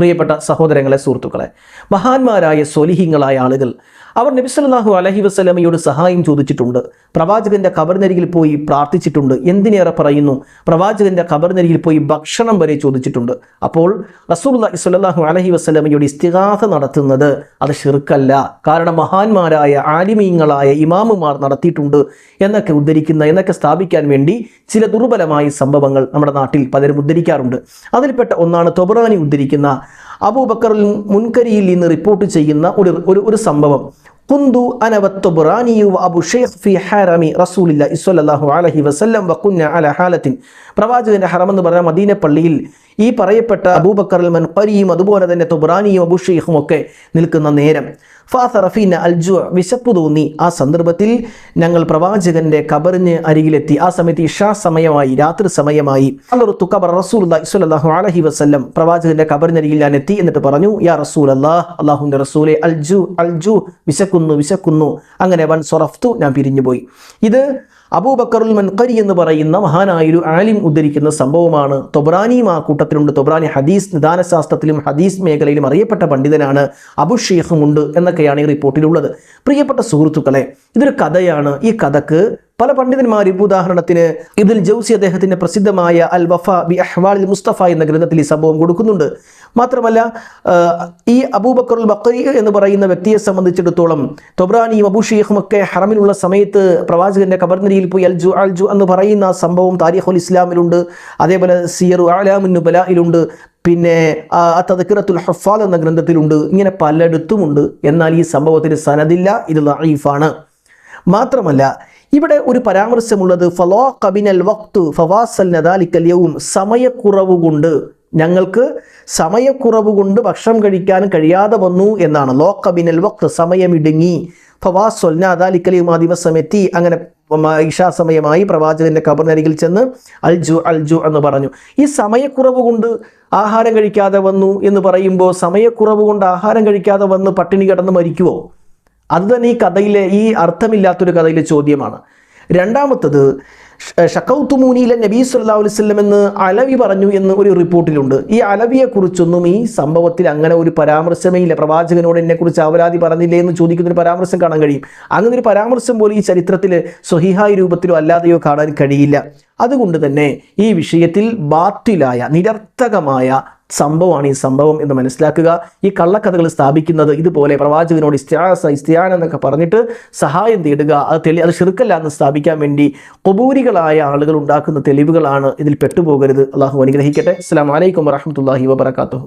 പ്രിയപ്പെട്ട സഹോദരങ്ങളെ സുഹൃത്തുക്കളെ മഹാന്മാരായ സ്വലിഹിങ്ങളായ ആളുകൾ അവർ നബിസ്വല്ലാഹു അലഹി വസ്ലമയോട് സഹായം ചോദിച്ചിട്ടുണ്ട്. പ്രവാചകന്റെ കബർനരികിൽ പോയി പ്രാർത്ഥിച്ചിട്ടുണ്ട്. എന്തിനേറെ പറയുന്നു? പ്രവാചകന്റെ കബർനരികിൽ പോയി ഭക്ഷണം വരെ ചോദിച്ചിട്ടുണ്ട്. അപ്പോൾ റസൂൽ സ്വല്ലല്ലാഹു അലഹി വസ്ലമയോട് ഇസ്തിഹാസ നടത്തുന്നത് അത് ഷിർക്കല്ല കാരണം മഹാന്മാരായ ആലിമീങ്ങളായ ഇമാമുമാർ നടത്തിയിട്ടുണ്ട് എന്നൊക്കെ ഉദ്ധരിക്കുന്ന എന്നൊക്കെ സ്ഥാപിക്കാൻ വേണ്ടി ചില ദുർബലമായ സംഭവങ്ങൾ നമ്മുടെ നാട്ടിൽ പലരും ഉദ്ധരിക്കാറുണ്ട്. അതിൽപ്പെട്ട ഒന്നാണ് തൊബറാനി ഉദ്ധരിക്കുന്ന അബൂബക്കർ മുൻകരിയിൽ നിന്ന് റിപ്പോർട്ട് ചെയ്യുന്ന ഒരു ഒരു ഒരു സംഭവം. കുന്തു അനവത്തൊബറാനിയു അബു ഷെയ്ഖ് ഫി ഹാരമി റസൂലില്ല ഇസ്വല്ലാഹു അലഹി വസല്ലം വക്കുന്ന അല ഹാലത്തിൻ. പ്രവാചകന്റെ ഹറം എന്ന് പറഞ്ഞ മദീന പള്ളിയിൽ ഈ പറയപ്പെട്ട അബൂബക്കർ അൽ മൻഖരിയും അതുപോലെ തന്നെ തുബ്രാനിയും അബുഷെയ്ഖും ഒക്കെ നിൽക്കുന്ന നേരം ഫാസറഫീന അൽജു വിശപ്പ് തോന്നി. ആ സന്ദർഭത്തിൽ ഞങ്ങൾ പ്രവാചകന്റെ കബറിന് അരികിലെത്തി. ആ സമയത്ത് ഇഷാ സമയമായി രാത്രി സമയമായി. അല്ലൊരു കബർ റസൂൽ ഇസ്വല്ലാഹു അലഹി വസ്ല്ലം പ്രവാചകന്റെ കബറിനരികിൽ ഞാൻ എത്തി എന്നിട്ട് പറഞ്ഞു യാ റസൂൽ അല്ലാഹ് അള്ളാഹുന്റെ റസൂലെ അൽജു അൽജു വിശക്കുന്നു വിശക്കുന്നു. അങ്ങനെ വൻ സൊറഫ്തു ഞാൻ പിരിഞ്ഞുപോയി. ഇത് അബൂബക്കറുൽ മൻഖരി എന്ന് പറയുന്ന മഹാനായൊരു ആലിം ഉദ്ധരിക്കുന്ന സംഭവമാണ്. തൊബ്രാനിയും ആ കൂട്ടത്തിലുണ്ട്. തൊബ്രാനി ഹദീസ് നിദാനശാസ്ത്രത്തിലും ഹദീസ് മേഖലയിലും അറിയപ്പെട്ട പണ്ഡിതനാണ് അബു ഷെയ്ഖുമുണ്ട് എന്നൊക്കെയാണ് ഈ റിപ്പോർട്ടിലുള്ളത്. പ്രിയപ്പെട്ട സുഹൃത്തുക്കളെ ഇതൊരു കഥയാണ്. ഈ കഥക്ക് പല പണ്ഡിതന്മാരും ഉദാഹരണത്തിന് ഇബിൽ ജൗസി അദ്ദേഹത്തിന്റെ പ്രസിദ്ധമായ അൽ വഫ ബി അഹ്വാലിൽ മുസ്തഫ എന്ന ഗ്രന്ഥത്തിൽ ഈ സംഭവം കൊടുക്കുന്നുണ്ട്. മാത്രമല്ല ഈ അബൂബക്കറുൽ ബക്കരി എന്ന് പറയുന്ന വ്യക്തിയെ സംബന്ധിച്ചിടത്തോളം തൊബ്രാനിയും അബൂഷീഖും ഒക്കെ ഹറമിലുള്ള സമയത്ത് പ്രവാചകന്റെ കബർനിരിയിൽ പോയി അൽജു അൽജു എന്ന് പറയുന്ന സംഭവം താരിഖുൽ ഇസ്ലാമിലുണ്ട്. അതേപോലെ സിയറു ആലാമുന്നുബലയിലുണ്ട് പിന്നെ തദക്കിറത്തുൽ ഹഫാൽ എന്ന ഗ്രന്ഥത്തിലുണ്ട്. ഇങ്ങനെ പലയിടത്തുമുണ്ട്. എന്നാൽ ഈ സംഭവത്തിന് സനദില്ല ഇത് ലൈഫാണ് മാത്രമല്ല ഇവിടെ ഒരു പരാമർശമുള്ളത് ഫലോ കബിനൽ വക്തു ഫവാസൽ നദാലിക്കല്യവും സമയക്കുറവ് കൊണ്ട്. ഞങ്ങൾക്ക് സമയക്കുറവ് കൊണ്ട് ഭക്ഷണം കഴിക്കാൻ കഴിയാതെ വന്നു എന്നാണ്. ലോ കബിനൽ വക്ത് സമയമിടുങ്ങി. ഫവാസൊൽ നദാലിക്കലിയും ആ ദിവസം എത്തി. അങ്ങനെ ഇഷാ സമയമായി പ്രവാചകന്റെ കബറിനരികിൽ ചെന്ന് അൽജു അൽജു എന്ന് പറഞ്ഞു. ഈ സമയക്കുറവ് കൊണ്ട് ആഹാരം കഴിക്കാതെ വന്നു എന്ന് പറയുമ്പോൾ സമയക്കുറവ് കൊണ്ട് ആഹാരം കഴിക്കാതെ വന്ന് പട്ടിണി കിടന്ന് മരിക്കുമോ അത് തന്നെ ഈ കഥയിലെ ഈ അർത്ഥമില്ലാത്തൊരു കഥയിലെ ചോദ്യമാണ്. രണ്ടാമത്തത് ഷക്കൗത്തുമൂനിയിലെ നബീ സല്ലാ എന്ന് അലവി പറഞ്ഞു എന്ന് ഒരു റിപ്പോർട്ടിലുണ്ട്. ഈ അലവിയെക്കുറിച്ചൊന്നും ഈ സംഭവത്തിൽ അങ്ങനെ ഒരു പരാമർശമേ ഇല്ല പ്രവാചകനോട് എന്നെക്കുറിച്ച് അവരാതി പറഞ്ഞില്ലേ എന്ന് ചോദിക്കുന്നൊരു പരാമർശം കാണാൻ കഴിയും. അങ്ങനെ ഒരു പരാമർശം പോലും ഈ ചരിത്രത്തിൽ സ്വഹിഹായ രൂപത്തിലോ അല്ലാതെയോ കാണാൻ കഴിയില്ല. അതുകൊണ്ട് തന്നെ ഈ വിഷയത്തിൽ ബാത്തിലായ നിരർത്ഥകമായ സംഭവമാണ് ഈ സംഭവം എന്ന് മനസ്സിലാക്കുക. ഈ കള്ളക്കഥകൾ സ്ഥാപിക്കുന്നത് ഇതുപോലെ പ്രവാചകനോട് ഇസ്ത്യാസ ഇസ്ത്യാൻ എന്നൊക്കെ പറഞ്ഞിട്ട് സഹായം തേടുക. അത് തെളി അത് ഷിർക്കല്ല എന്ന് സ്ഥാപിക്കാൻ വേണ്ടി കൊബൂരികളായ ആളുകൾ ഉണ്ടാക്കുന്ന തെളിവുകളാണ് ഇതിൽ പെട്ടുപോകരുത്. അള്ളാഹു അനുഗ്രഹിക്കട്ടെ. അസ്സാം വലൈക്കും വറഹമത്തല്ലാഹി വബർക്കാത്തു